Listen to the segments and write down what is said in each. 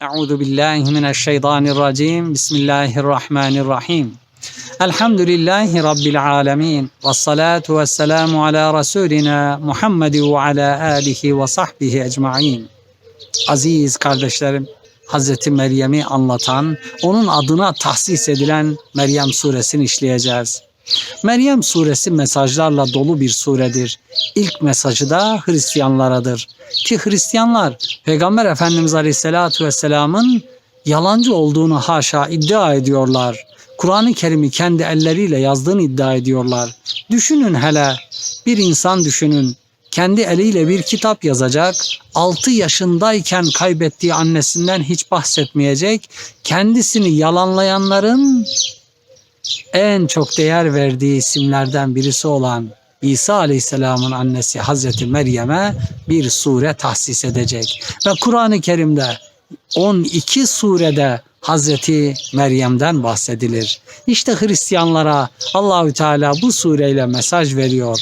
Euzu billahi mineşşeytanirracim. Bismillahirrahmanirrahim. Elhamdülillahi Rabbil alemin. Ve salatu ve selamu ala Resulina Muhammed ve ala alihi ve sahbihi ecmain. Aziz kardeşlerim, Hazreti Meryem'i anlatan, onun adına tahsis edilen Meryem suresini işleyeceğiz. Meryem suresi mesajlarla dolu bir suredir. İlk mesajı da Hristiyanlaradır. Ki Hristiyanlar Peygamber Efendimiz Aleyhisselatü Vesselam'ın yalancı olduğunu haşa iddia ediyorlar. Kur'an-ı Kerim'i kendi elleriyle yazdığını iddia ediyorlar. Düşünün hele bir insan düşünün. Kendi eliyle bir kitap yazacak, 6 yaşındayken kaybettiği annesinden hiç bahsetmeyecek, kendisini yalanlayanların en çok değer verdiği isimlerden birisi olan İsa Aleyhisselam'ın annesi Hazreti Meryem'e bir sure tahsis edecek. Ve Kur'an-ı Kerim'de 12 surede Hazreti Meryem'den bahsedilir. İşte Hristiyanlara Allahü Teala bu sureyle mesaj veriyor.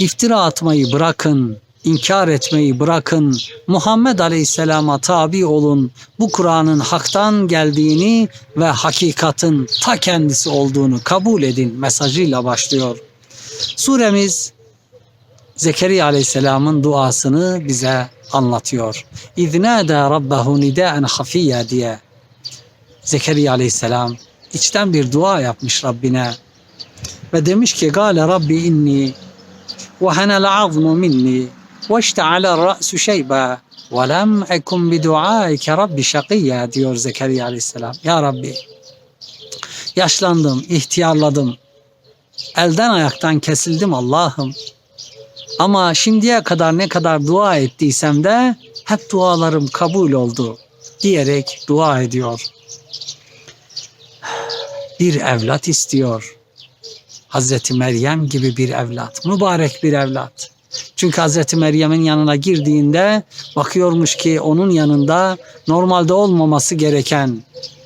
İftira atmayı bırakın, İnkar etmeyi bırakın. Muhammed Aleyhisselam'a tabi olun. Bu Kur'an'ın haktan geldiğini ve hakikatin ta kendisi olduğunu kabul edin mesajıyla başlıyor. Suremiz Zekeriya Aleyhisselam'ın duasını bize anlatıyor. İznâdâ rabbahu nidâen hafiyyâ diye. Zekeriya Aleyhisselam içten bir dua yapmış Rabbine. Ve demiş ki Gâle Rabbi inni ve henel azmu minni واشتعل الرأس شيبا ولم أكن بدعائك رب شقيا diyor Zekeriya Aleyhisselam. Ya Rabbi yaşlandım, ihtiyarladım. Elden ayaktan kesildim Allah'ım. Ama şimdiye kadar ne kadar dua ettiysem de hep dualarım kabul oldu diyerek dua ediyor. Bir evlat istiyor. Hazreti Meryem gibi bir evlat, mübarek bir evlat. Çünkü Hazreti Meryem'in yanına girdiğinde bakıyormuş ki onun yanında normalde olmaması gereken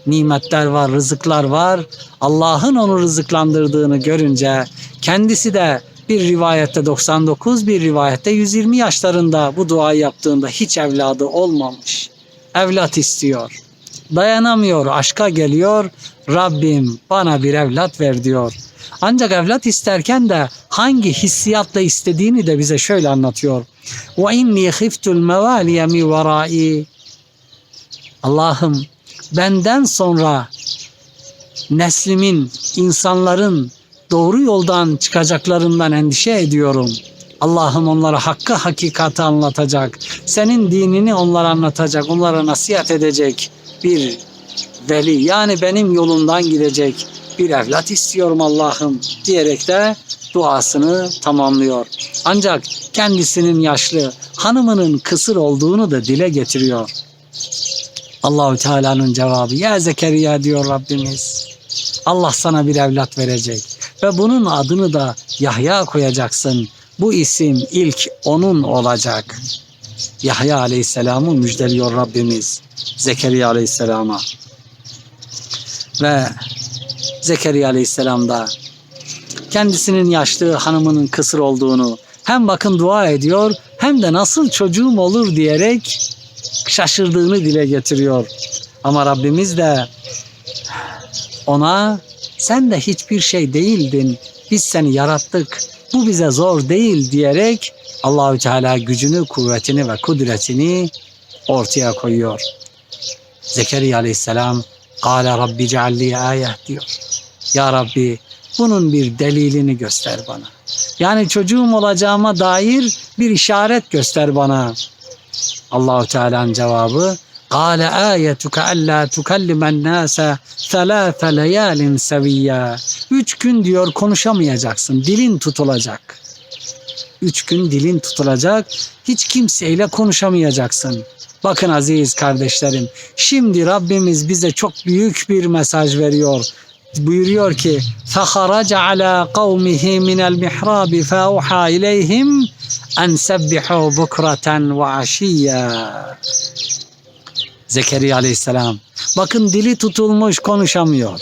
nimetler var, rızıklar var. Allah'ın onu rızıklandırdığını görünce kendisi de bir rivayette 99, bir rivayette 120 yaşlarında bu duayı yaptığında hiç evladı olmamış. Evlat istiyor. Dayanamıyor, aşka geliyor. Rabbim bana bir evlat ver diyor. Ancak evlat isterken de hangi hissiyatla istediğini de bize şöyle anlatıyor. Ve inni khiftul mevaliye mi verai. Allah'ım benden sonra neslimin, insanların doğru yoldan çıkacaklarından endişe ediyorum. Allah'ım onlara hakkı hakikati anlatacak. Senin dinini onlara anlatacak, onlara nasihat edecek bir veli. Yani benim yolumdan gidecek bir evlat istiyorum Allah'ım diyerek de duasını tamamlıyor. Ancak kendisinin yaşlı, hanımının kısır olduğunu da dile getiriyor. Allahü Teala'nın cevabı ya Zekeriya diyor Rabbimiz. Allah sana bir evlat verecek ve bunun adını da Yahya koyacaksın. Bu isim ilk onun olacak. Yahya Aleyhisselam'ı müjdeliyor Rabbimiz Zekeriya Aleyhisselam'a. Ve Zekeriya Aleyhisselam da kendisinin yaşlı hanımının kısır olduğunu hem bakın dua ediyor hem de nasıl çocuğum olur diyerek şaşırdığını dile getiriyor. Ama Rabbimiz de ona sen de hiçbir şey değildin. Biz seni yarattık. Bu bize zor değil diyerek Allahü Teala gücünü, kuvvetini ve kudretini ortaya koyuyor. Zekeriya Aleyhisselam Kale Rabbi cealli ayet diyor. Ya Rabbi bunun bir delilini göster bana. Yani çocuğum olacağıma dair bir işaret göster bana. Allahu Teala'nın cevabı Kale ayetuke alla tukallimen nase thelâfe leyalin seviyya. Üç gün diyor konuşamayacaksın. Dilin tutulacak. Üç gün dilin tutulacak. Hiç kimseyle konuşamayacaksın. Bakın aziz kardeşlerim. Şimdi Rabbimiz bize çok büyük bir mesaj veriyor buyuruyor ki فَخَرَجَ عَلَى قَوْمِهِ مِنَ الْمِحْرَابِ فَاُوحَى اِلَيْهِمْ اَنْ سَبِّحُوا بُكْرَةً وَعَشِيًّا Zekeriya aleyhisselam bakın dili tutulmuş konuşamıyor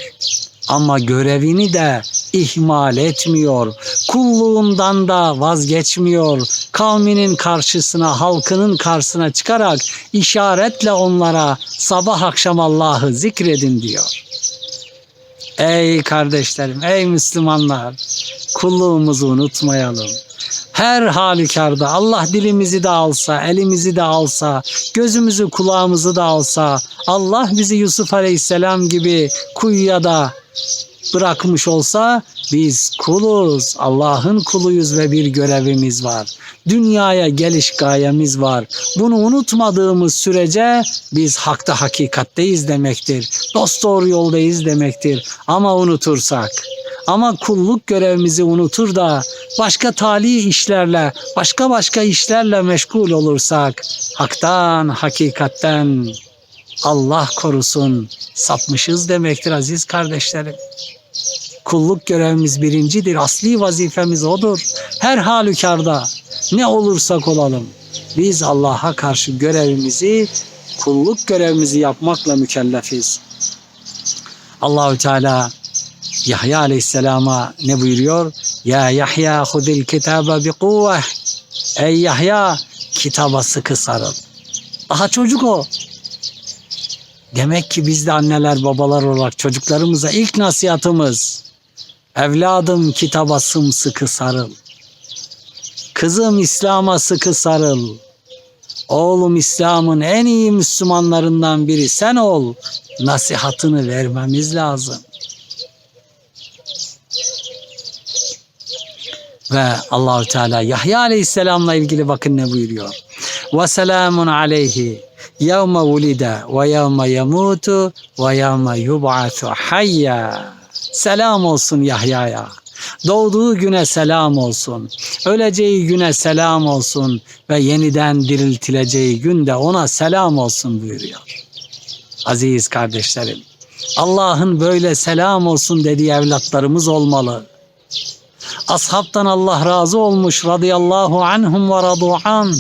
ama görevini de ihmal etmiyor. Kulluğundan da vazgeçmiyor. Kavminin karşısına, halkının karşısına çıkarak işaretle onlara sabah akşam Allah'ı zikredin diyor. Ey kardeşlerim, ey Müslümanlar, kulluğumuzu unutmayalım. Her halükarda Allah dilimizi de alsa, elimizi de alsa, gözümüzü kulağımızı da alsa, Allah bizi Yusuf Aleyhisselam gibi kuyuya da bırakmış olsa biz kuluz, Allah'ın kuluyuz ve bir görevimiz var. Dünyaya geliş gayemiz var. Bunu unutmadığımız sürece biz hakta hakikatteyiz demektir. Dost doğru yoldayız demektir. Ama unutursak, ama kulluk görevimizi unutur da başka tali işlerle, başka başka işlerle meşgul olursak haktan, hakikatten Allah korusun sapmışız demektir aziz kardeşlerim. Kulluk görevimiz birincidir. Asli vazifemiz odur. Her halükarda ne olursak olalım biz Allah'a karşı görevimizi, kulluk görevimizi yapmakla mükellefiz. Allahü Teala Yahya Aleyhisselam'a ne buyuruyor? Ya Yahya hudil kitabe bi kuvve. Ey Yahya kitaba sıkı sarıl. Daha çocuk o. Demek ki biz de anneler babalar olarak çocuklarımıza ilk nasihatımız evladım kitaba sımsıkı sarıl. Kızım İslam'a sıkı sarıl. Oğlum İslam'ın en iyi Müslümanlarından biri sen ol. Nasihatını vermemiz lazım. Ve Allahü Teala Yahya Aleyhisselam'la ilgili bakın ne buyuruyor. Ve selamun aleyhi yevme vulide ve yevme yemutu ve yevme yub'atu hayya. Selam olsun Yahya'ya. Doğduğu güne selam olsun. Öleceği güne selam olsun ve yeniden diriltileceği günde ona selam olsun buyuruyor. Aziz kardeşlerim, Allah'ın böyle selam olsun dediği evlatlarımız olmalı. Ashabtan Allah razı olmuş radıyallahu anhum ve radu an.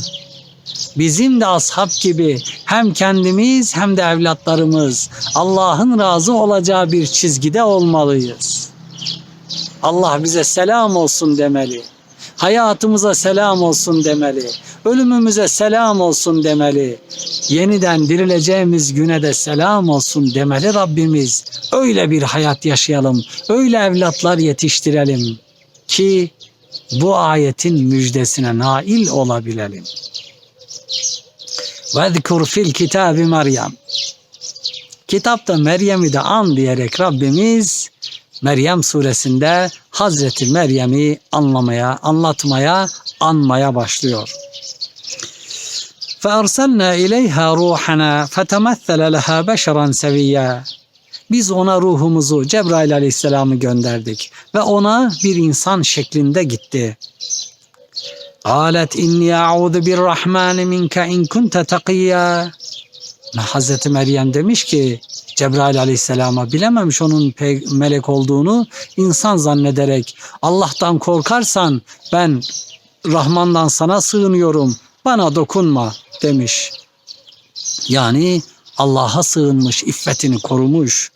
Bizim de ashab gibi hem kendimiz hem de evlatlarımız Allah'ın razı olacağı bir çizgide olmalıyız. Allah bize selam olsun demeli. Hayatımıza selam olsun demeli. Ölümümüze selam olsun demeli. Yeniden dirileceğimiz güne de selam olsun demeli Rabbimiz. Öyle bir hayat yaşayalım. Öyle evlatlar yetiştirelim ki bu ayetin müjdesine nail olabilelim. Vezkur fil kitabi Meryem. Kitapta Meryem'i de an diyerek Rabbimiz Meryem suresinde Hazreti Meryem'i anlamaya, anlatmaya, anmaya başlıyor. فَاَرْسَلْنَا اِلَيْهَا رُوحَنَا فَتَمَثَّلَ لَهَا بَشَرًا سَوِيًّا biz ona ruhumuzu Cebrail aleyhisselamı gönderdik ve ona bir insan şeklinde gitti. Alet inni a'udu bir rahmani minke in kunte takiyya. Hazreti Meryem demiş ki Cebrail aleyhisselama bilememiş onun melek olduğunu insan zannederek Allah'tan korkarsan ben Rahman'dan sana sığınıyorum bana dokunma demiş. Yani Allah'a sığınmış, iffetini korumuş.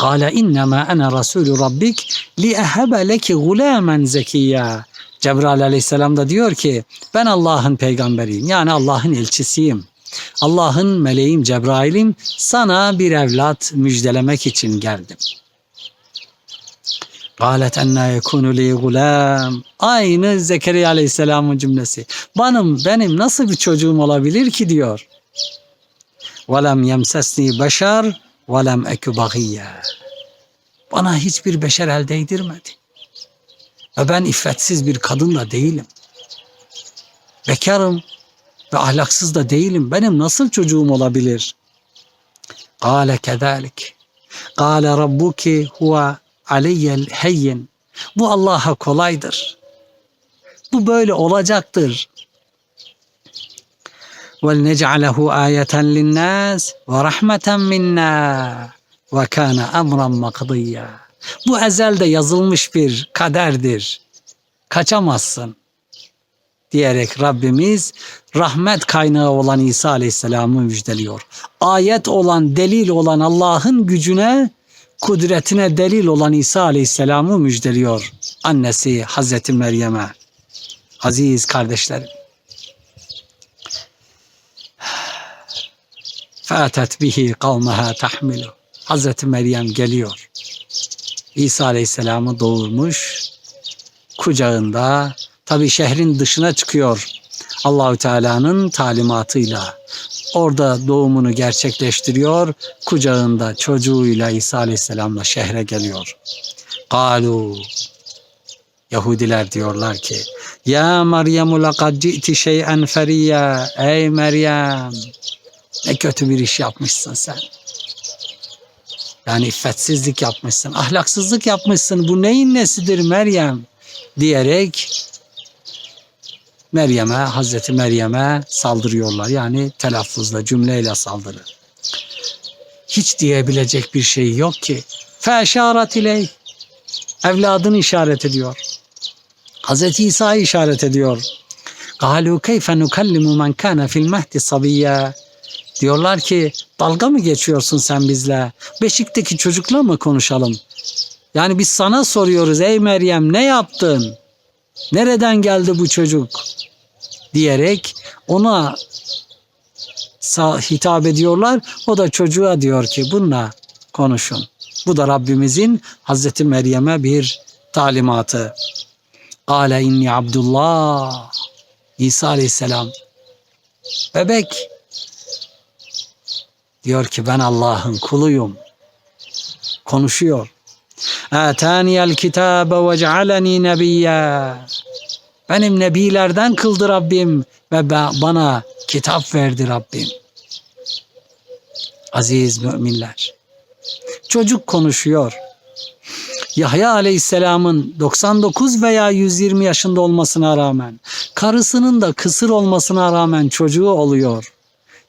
Kale innema ana rasulü rabbik li ehebe leki gulamen zekiyya. Cebrail aleyhisselam da diyor ki ben Allah'ın peygamberiyim yani Allah'ın elçisiyim. Allah'ın meleğim Cebrail'im sana bir evlat müjdelemek için geldim. Galet enna yekunu li gulam. Aynı Zekeriya Aleyhisselam'ın cümlesi. Benim, benim nasıl bir çocuğum olabilir ki diyor. Velem yemsesni beşer velem ekü bagiyye. Bana hiçbir beşer el değdirmedi. Ve ben iffetsiz bir kadın da değilim. Bekarım ve ahlaksız da değilim. Benim nasıl çocuğum olabilir? Kale kedalik. Kale rabbuki huve aliyyel heyyin. Bu Allah'a kolaydır. Bu böyle olacaktır. وَلْنَجْعَلَهُ آيَةً لِلنَّاسِ وَرَحْمَةً مِنَّا وَكَانَ أَمْرًا مَقْضِيًّا Bu ezelde yazılmış bir kaderdir. Kaçamazsın diyerek Rabbimiz rahmet kaynağı olan İsa Aleyhisselam'ı müjdeliyor. Ayet olan, delil olan Allah'ın gücüne kudretine delil olan İsa Aleyhisselam'ı müjdeliyor annesi Hazreti Meryem'e. Aziz kardeşlerim. Fatet bihi kavmeha tahmilu. Hazreti Meryem geliyor. İsa Aleyhisselam'ı doğurmuş. Kucağında tabi şehrin dışına çıkıyor. Allahü Teala'nın talimatıyla orada doğumunu gerçekleştiriyor. Kucağında çocuğuyla İsa Aleyhisselam'la şehre geliyor. Kalu Yahudiler diyorlar ki Ya Meryem lakad ci'ti şey'en feriyya Ey Meryem ne kötü bir iş yapmışsın sen. Yani iffetsizlik yapmışsın, ahlaksızlık yapmışsın. Bu neyin nesidir Meryem? Diyerek Meryem'e, Hazreti Meryem'e saldırıyorlar. Yani telaffuzla, cümleyle saldırı. Hiç diyebilecek bir şey yok ki. Feşarat iley. Evladını işaret ediyor. Hazreti İsa'yı işaret ediyor. Galu keyfe nukallimu men kana fil mehdi sabiyya. Diyorlar ki dalga mı geçiyorsun sen bizle? Beşikteki çocukla mı konuşalım? Yani biz sana soruyoruz ey Meryem ne yaptın? Nereden geldi bu çocuk? Diyerek ona hitap ediyorlar. O da çocuğa diyor ki bununla konuşun. Bu da Rabbimizin Hazreti Meryem'e bir talimatı. Kale inni Abdullah. İsa Aleyhisselam. Bebek diyor ki ben Allah'ın kuluyum. Konuşuyor. Ataniyel kitabe ve cealeni nebiyya. Benim nebilerden kıldı Rabbim ve bana kitap verdi Rabbim. Aziz müminler. Çocuk konuşuyor. Yahya Aleyhisselam'ın 99 veya 120 yaşında olmasına rağmen, karısının da kısır olmasına rağmen çocuğu oluyor.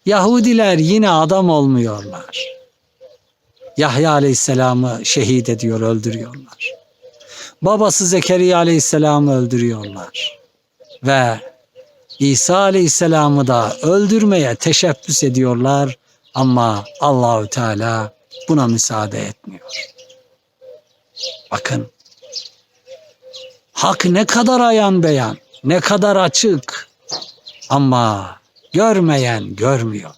Yahudiler yine adam olmuyorlar. Yahya Aleyhisselam'ı şehit ediyor, öldürüyorlar. Babası Zekeriya Aleyhisselam'ı öldürüyorlar. Ve İsa Aleyhisselam'ı da öldürmeye teşebbüs ediyorlar ama Allahü Teala buna müsaade etmiyor. Bakın. Hak ne kadar ayan beyan, ne kadar açık ama görmeyen görmüyor.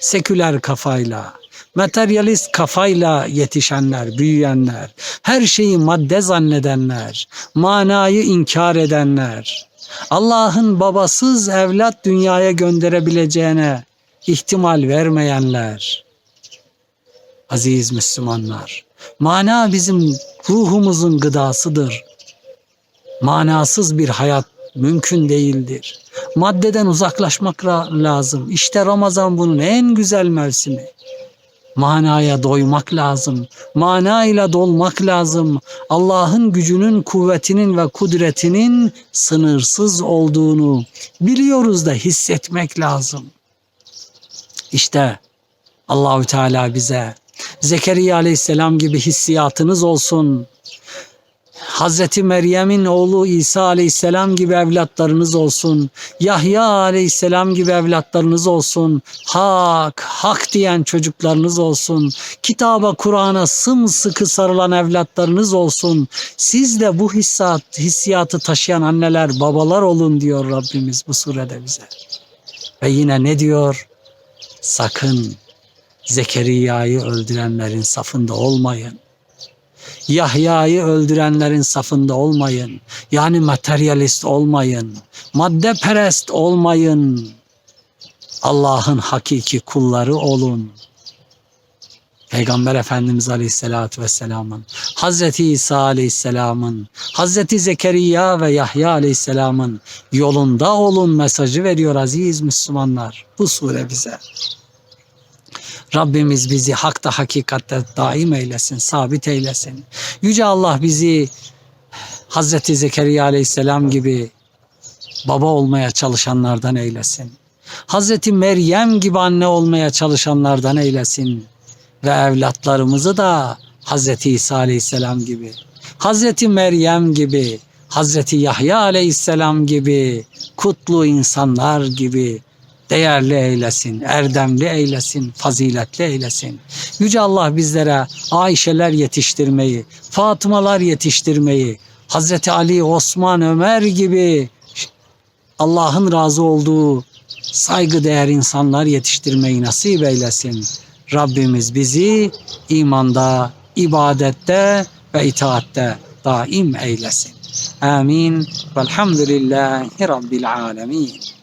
Seküler kafayla, materyalist kafayla yetişenler, büyüyenler, her şeyi madde zannedenler, manayı inkar edenler, Allah'ın babasız evlat dünyaya gönderebileceğine ihtimal vermeyenler. Aziz Müslümanlar, mana bizim ruhumuzun gıdasıdır. Manasız bir hayat mümkün değildir. Maddeden uzaklaşmak lazım. İşte Ramazan bunun en güzel mevsimi. Manaya doymak lazım. Manayla dolmak lazım. Allah'ın gücünün, kuvvetinin ve kudretinin sınırsız olduğunu biliyoruz da hissetmek lazım. İşte Allahü Teala bize Zekeriya Aleyhisselam gibi hissiyatınız olsun. Hazreti Meryem'in oğlu İsa Aleyhisselam gibi evlatlarınız olsun. Yahya Aleyhisselam gibi evlatlarınız olsun. Hak, hak diyen çocuklarınız olsun. Kitaba, Kur'an'a sımsıkı sarılan evlatlarınız olsun. Siz de bu hissiyat, hissiyatı taşıyan anneler, babalar olun diyor Rabbimiz bu surede bize. Ve yine ne diyor? Sakın Zekeriya'yı öldürenlerin safında olmayın. Yahya'yı öldürenlerin safında olmayın. Yani materyalist olmayın. Maddeperest olmayın. Allah'ın hakiki kulları olun. Peygamber Efendimiz Aleyhisselatü Vesselam'ın, Hazreti İsa Aleyhisselam'ın, Hazreti Zekeriya ve Yahya Aleyhisselam'ın yolunda olun mesajı veriyor aziz Müslümanlar. Bu sure bize. Rabbimiz bizi hakta hakikatte daim eylesin, sabit eylesin. Yüce Allah bizi Hazreti Zekeriya Aleyhisselam gibi baba olmaya çalışanlardan eylesin. Hazreti Meryem gibi anne olmaya çalışanlardan eylesin. Ve evlatlarımızı da Hazreti İsa Aleyhisselam gibi, Hazreti Meryem gibi, Hazreti Yahya Aleyhisselam gibi, kutlu insanlar gibi değerli eylesin, erdemli eylesin, faziletli eylesin. Yüce Allah bizlere Ayşeler yetiştirmeyi, Fatımalar yetiştirmeyi, Hazreti Ali, Osman, Ömer gibi Allah'ın razı olduğu saygıdeğer insanlar yetiştirmeyi nasip eylesin. Rabbimiz bizi imanda, ibadette ve itaatte daim eylesin. Amin. Velhamdülillahi Rabbil alemin.